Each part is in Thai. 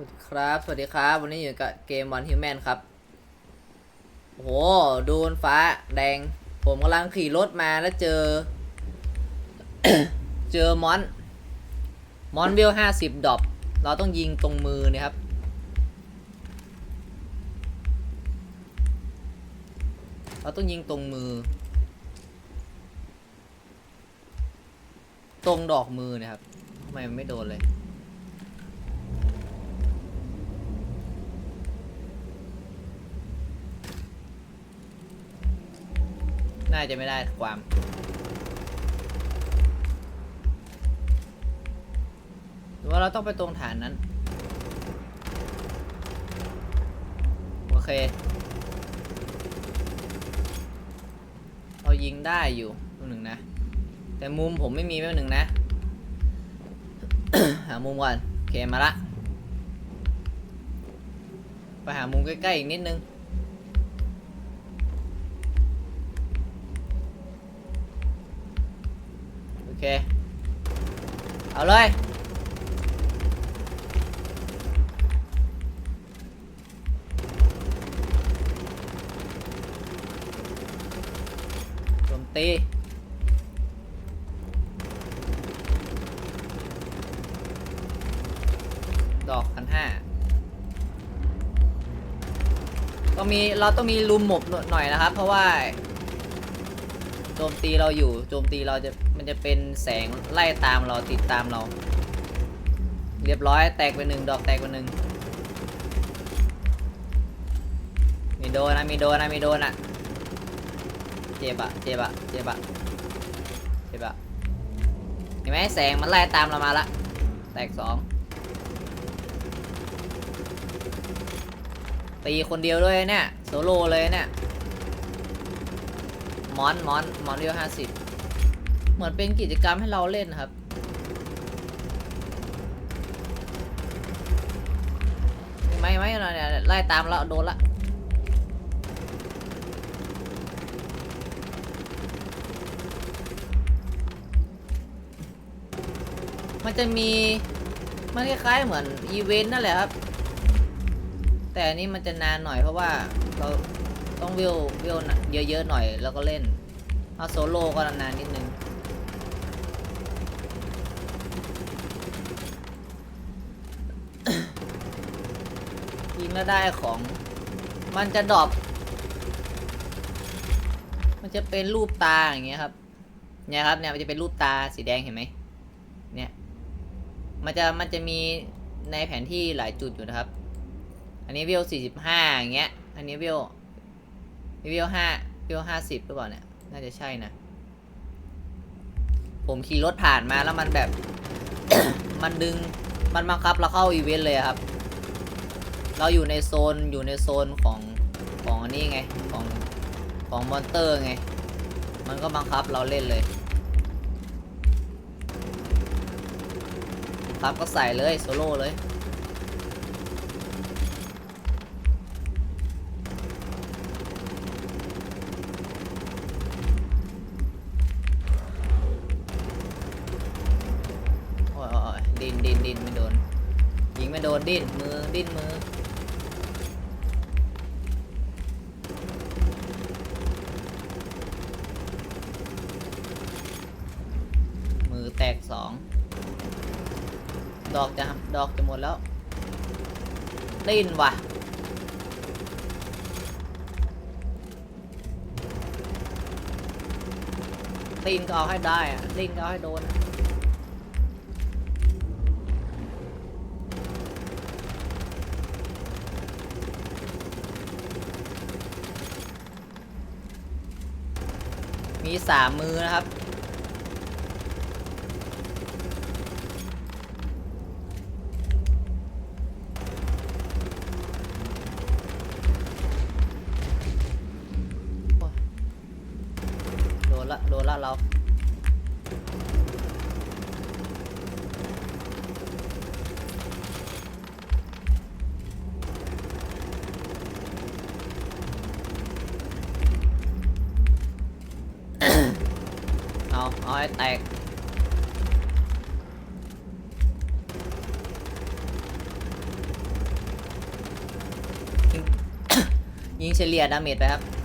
วัสดีครับ สวัสดีครับ วันนี้อยู่กับเกม One Human ครับโอ้โหดูบนฟ้าแดง ผมกำลังขี่รถมาแล้วเจอ เจอมอน มอนเวลห้าสิบดอปเราต้องยิงตรงมือนี่ครับ เราต้องยิงตรงมือ ตรงดอกมือนะครับ ทำไมมันไม่โดนเลย น่าจะไม่ได้ความ หรือว่าเราต้องไปตรงฐานนั้น โอเค เรายิงได้อยู่ตัวหนึ่งนะ แต่มุมผมไม่มีแป๊บหนึ่งนะ หามุมก่อน โอเค มาละ ไปหามุมใกล้ๆอีกนิดนึง โอ เค เอาเลย โจมตีดอกพันห้าต้องมีเราต้องมีลุมหมบหน่อยนะครับ เพราะว่า โจมตีเราอยู่ โจมตีเราจะมันจะเป็นแสงไล่ตามเราติดตามเรา เรียบร้อยแตกไปหนึ่งดอกแตกไปหนึ่งมีโดนนะมีโดนนะมีโดนอะเจ็บอะเจ็บอะเจ็บอะเจ็บอะเห็นไหมแสงมันไล่ตามเรามาละแตกสองตีคนเดียวด้วยเนี่ยโซโล่เลยเนี่ย มอนมอนมอนเรียวห้าสิบเหมือนเป็นกิจกรรมให้เราเล่นนะครับ ไม่ไม่เราเนี่ยไล่ตามแล้วโดนละมันจะมี มันคล้ายๆเหมือนอีเวนต์นั่นแหละครับ แต่อันนี้มันจะนานหน่อยเพราะว่าเรา ต้องวิววิวเยอะๆหน่อยแล้วก็เล่นเอาโซโล่ก็นานๆนิดนึงยิงแล้วได้ของ มันจะดรอปมันจะเป็นรูปตาอย่างเงี้ยครับ เนี่ยครับเนี่ยมันจะเป็นรูปตาสีแดงเห็นไหมเนี่ย มันจะมันจะมีในแผนที่หลายจุดอยู่นะครับ อันนี้วิว45อย่างเงี้ย อันนี้วิว วิวห้าวิวห้าสิบหรือเปล่าเนี่ย น่าจะใช่นะ ผมขี่รถผ่านมาแล้วมันแบบ มันดึง มันบังคับเราเข้าอีเวนต์เลยครับ เราอยู่ในโซน อยู่ในโซนของของอันนี้ไง ของของมอนเตอร์ไง มันก็บังคับเราเล่นเลยครับก็ใส่เลยโซโล่เลย ดิ้นมือดิ้นมือ มือแตกสองดอกจะดอกจะหมดแล้ว ดิ้นว่ะตีนก็เอาให้ได้อะตีนก็เอาให้โดนอะ มีสามมือนะครับ แตกยิงเฉลี่ยดาเมจไปครับ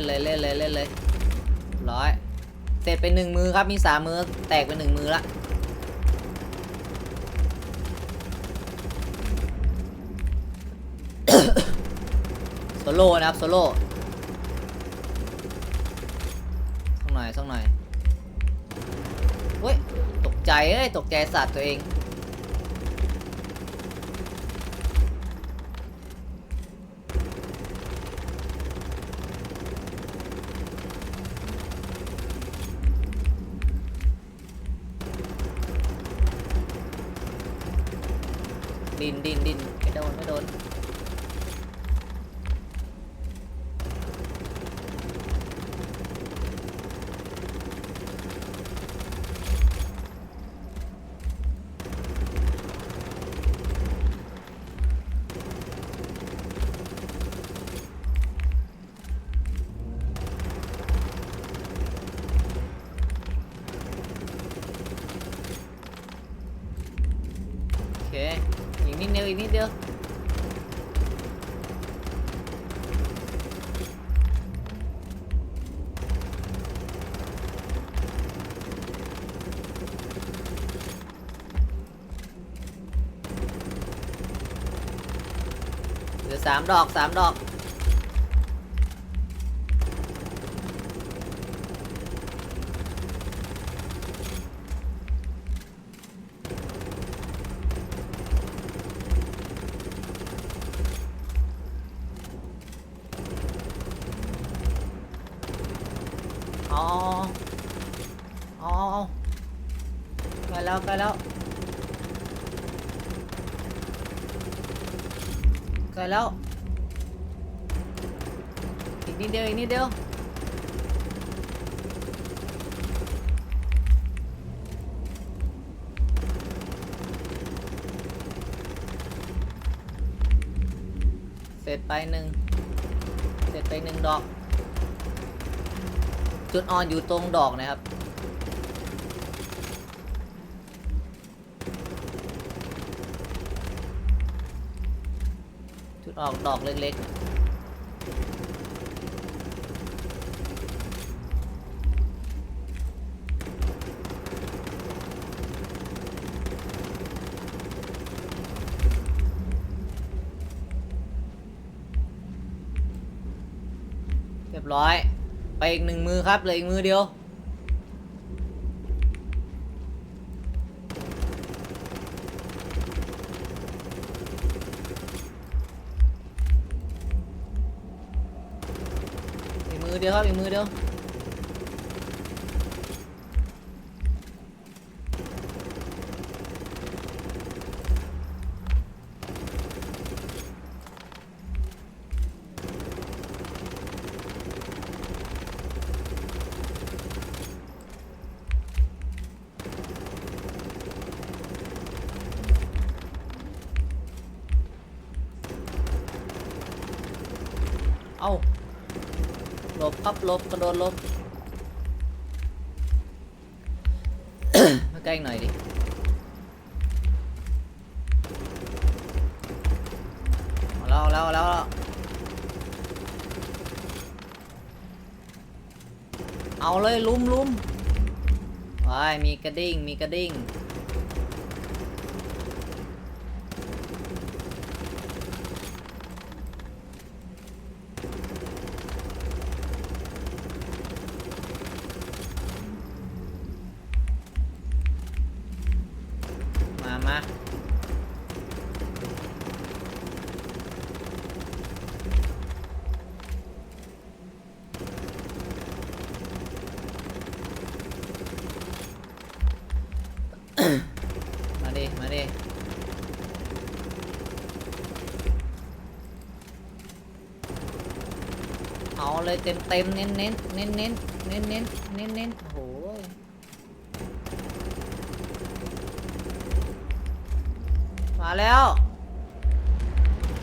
นเลยเล่นเลยเล่นเลยร้อยเสร็จไปหนึ่งมือครับมีสามมือแตกไปหนึ่งมือละโซโล่นะครับโซโล่สักหน่อยสักหน่อยเฮ้ยตกใจเอ้ยตกใจสัตว์ตัวเอง ดินดิน นิดเดียวอีกนิดเดียวเหลือสามดอกสามดอก อ๋อกล้แล้วใกล้แล้วใกล้แล้ว อีกนิดเดียวอีกนิดเดียวเสร็จไปหนึ่งเสร็จไปหนึ่งดอก จุดอ่อนอยู่ตรงดอกนะครับ จุดออกดอกเล็กๆ เรียบร้อย ไปอีกหนึ่งมือครับเหลืออีกมือเดียว อีกมือ เดียวครับอีกมือเดียว เอา หลบครับหลบกระโดดหลบ มาใกล้หน่อยดิเอาแล้วเอาแล้วเอาแล้วเอาเลยลุ้มลุ้มว้ายมีกระดิ่งมีกระดิ่ง มาดิมาดิเอาเลยเต็มเต็มเน้นเน้นเน้นเน้นเน้นเน้นเน้นเน้นโอ้โหมาแล้ว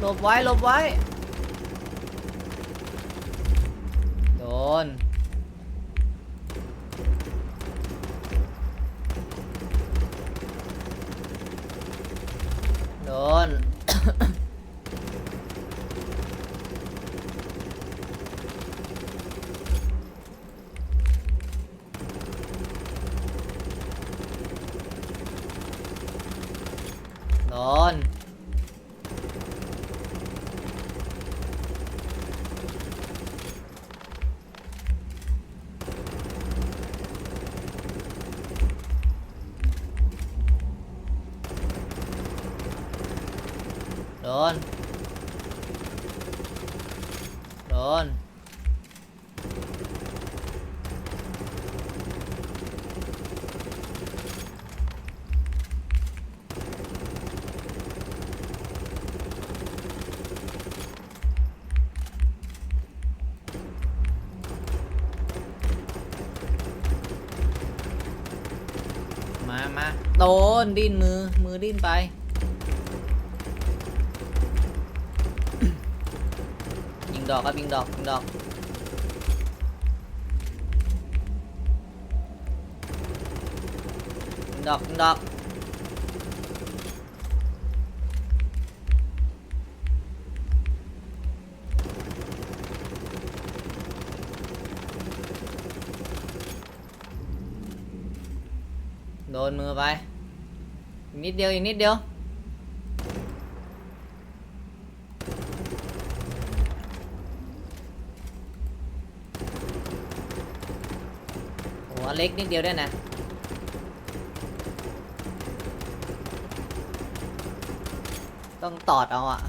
หลบไว้หลบไว้ โดน ดน โดน มามาโดนดิ้นมือ มือดิ้นไป ดอกครับยิงดอกยิงดอกยิงดอกยิงดอกโดนมือไปอีกนิดเดียวอีกนิดเดียว หัว เล็กนิดเดียวได้นะ ต้องตอดเอาอะ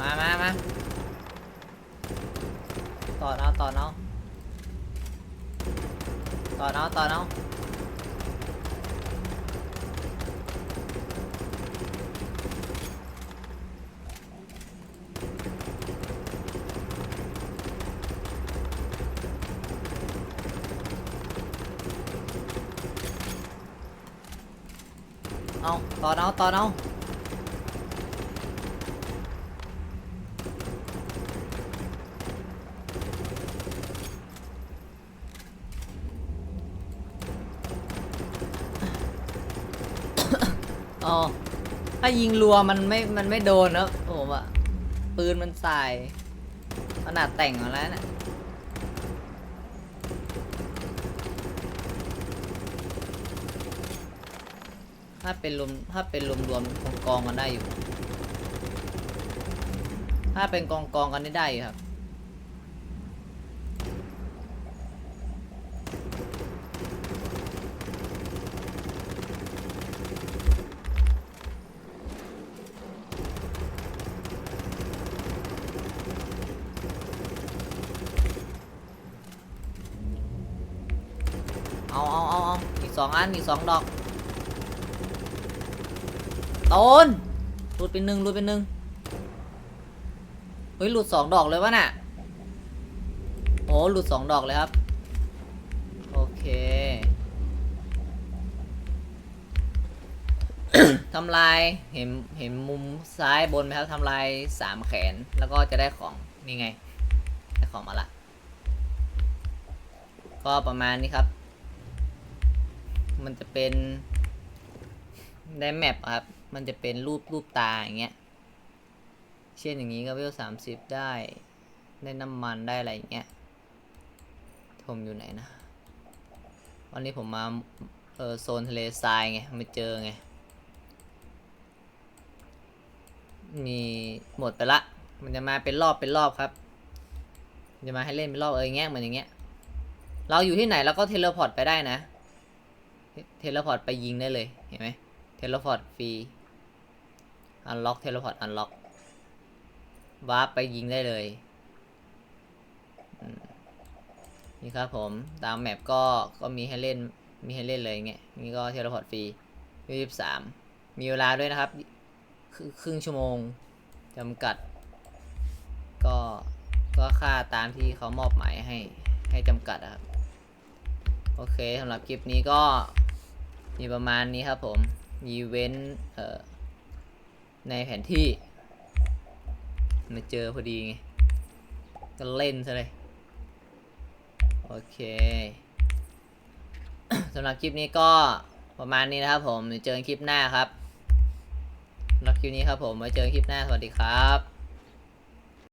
มามามาตอดเอาตอดเอาตอดเอาตอดเอา เอาตอดเอาตอดเอาอ๋อถ้ายิงรัวมันไม่ มันไม่โดนนะผมอะปืนมันสายขนาดแต่งมาแล้วนะ ถ้าเป็นรวมถ้าเป็นรวมรวมกองกองกันได้อยู่ ถ้าเป็นกองกองกันนี่ได้ครับ เอาเอาเอาเอาอีกสองอันอีกสองดอก โดนหลุดไปหนึ่งหลุดไปหนึ่งเฮ้ยหลุดสองดอกเลยวะน่ะโอ้หลุดสองดอกเลยครับ โอเคทำลายเห็นเห็นมุมซ้ายบนไหมครับทำลายสามแขนแล้วก็จะได้ของนี่ไงได้ของมาละ ก็ประมาณนี้ครับ มันจะเป็นในแมปครับ มันจะเป็นรูปรูปตาอย่างเงี้ย เช่นอย่างนี้ก็เวลสามสิบได้ ได้น้ำมันได้อะไรอย่างเงี้ยผมอยู่ไหนนะวันนี้ผมมาเออโซนทะเลทรายไงไม่เจอไง มีหมดไปละ มันจะมาเป็นรอบเป็นรอบครับ จะมาให้เล่นเป็นรอบเอออย่างเงี้ยเหมือนอย่างเงี้ย เราอยู่ที่ไหนเราก็เทเลพอร์ตไปได้นะ เทเลพอร์ตไปยิงได้เลย เห็นไหมเทเลพอร์ตฟรี unlock teleport unlock วาร์ปไปยิงได้เลยนี่ครับผมตามแมปก็ก็มีให้เล่นมีให้เล่นเลยเงี้ยนี่ก็เทเลพอร์ตฟรียี่สิบสามมีเวลาด้วยนะครับ ครึ่งครึ่งชั่วโมงจำกัด ก็ก็ค่าตามที่เขามอบหมายให้ให้จำกัดครับ โอเคสำหรับคลิปนี้ก็มีประมาณนี้ครับผมอีเวนต์เอ่อ ในแผนที่มาเจอพอดีไงก็เล่นซะเลย โอเคสำหรับคลิปนี้ก็ประมาณนี้นะครับผมเดี๋ยวเจอกันคลิปหน้าครับสำหรับคลิปนี้ครับผมไว้เจอกันคลิปหน้าสวัสดีครับ